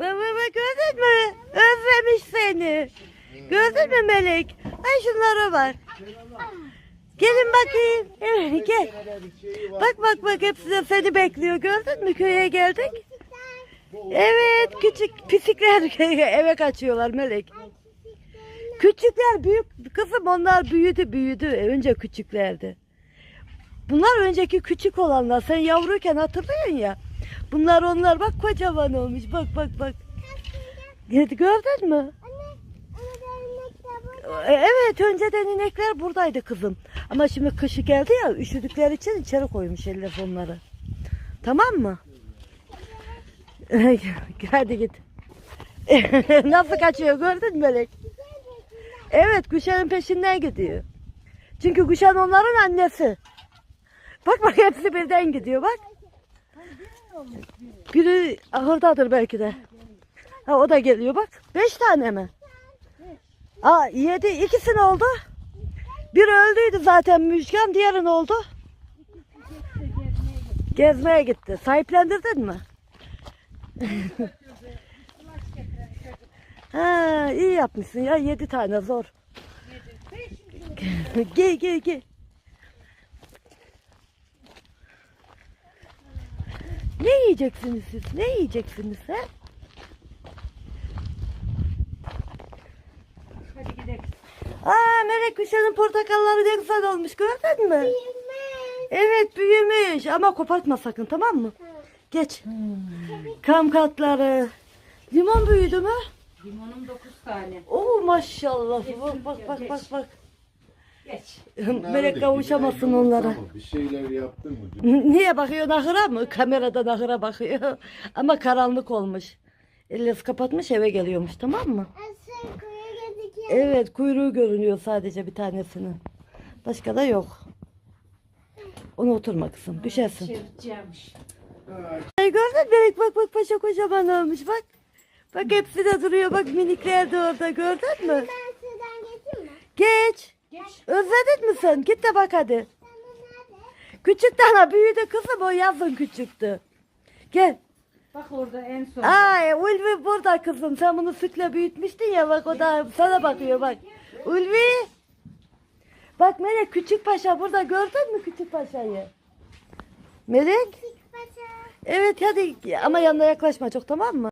Baba bak gördün mü? Özlemiş seni. Gördün mü Melek? Ay şunlara bak. Gelin bakayım. Evet gel. Bak bak bak hepsi de seni bekliyor. Gördün mü köye geldik? Evet küçük pisikler eve kaçıyorlar Melek. Küçükler büyük kızım onlar büyüdü büyüdü. Önce küçüklerdi. Bunlar önceki küçük olanlar. Sen yavruyken hatırlıyorsun ya. Bunlar onlar bak kocaman olmuş. Bak bak bak. Gördün mü? E, Evet önceden inekler buradaydı kızım. Ama şimdi kışı geldi ya üşüdükleri için içeri koymuş eller onları. Tamam mı? Hadi git. Nasıl kaçıyor gördün mü Melek? Evet Güşen'in peşinden gidiyor. Çünkü Güşen onların annesi. Bak bak hepsi birden gidiyor bak. Biri ahırdadır belki de. Ha o da geliyor bak. Beş tane mi? Aa yedi. ikisi ne oldu? Bir öldüydü zaten Müjgan. Diğeri ne oldu? Gezmeye gitti. Sahiplendirdin mi? ha iyi yapmışsın ya. Yedi tane zor. gel gel gel. Ne yiyeceksiniz siz? Ne yiyeceksiniz he? Hadi gidelim. Aa Melek Gülşen'in portakalları ne güzel olmuş gördün mü? Evet büyümüş ama kopartma sakın tamam mı? Geç. Kam katları. Limon büyüdü mü? Limonum 9 tane. Oo maşallah. Bak bak bak bak bak. Geç. Melek kavuşamasın onlara. Bir şeyler yaptın mı? Niye bakıyor nahıra mı? Kameradan nahıra bakıyor. Ama karanlık olmuş. Elleri kapatmış eve geliyormuş tamam mı? Evet kuyruğu görünüyor sadece bir tanesinin. Başka da yok. Onu oturma kızım düşersin. Çevireceğimmiş. Ay gördün? Melek bak bak paşa kocaman olmuş bak. Bak hepsi de duruyor bak minikler de orada gördün mü? Geç. Geç. Özledin mi sen? Git de bak hadi. Küçük tane büyüdü kızım o yazın küçüktü. Gel. Bak orada en son. Ay Ulvi burada kızım. Sen bunu sütle büyütmüştün ya bak o da sana bakıyor bak. Ulvi. Bak Melek küçük paşa burada gördün mü küçük paşayı? Melek? Evet hadi ama yanına yaklaşma çok tamam mı?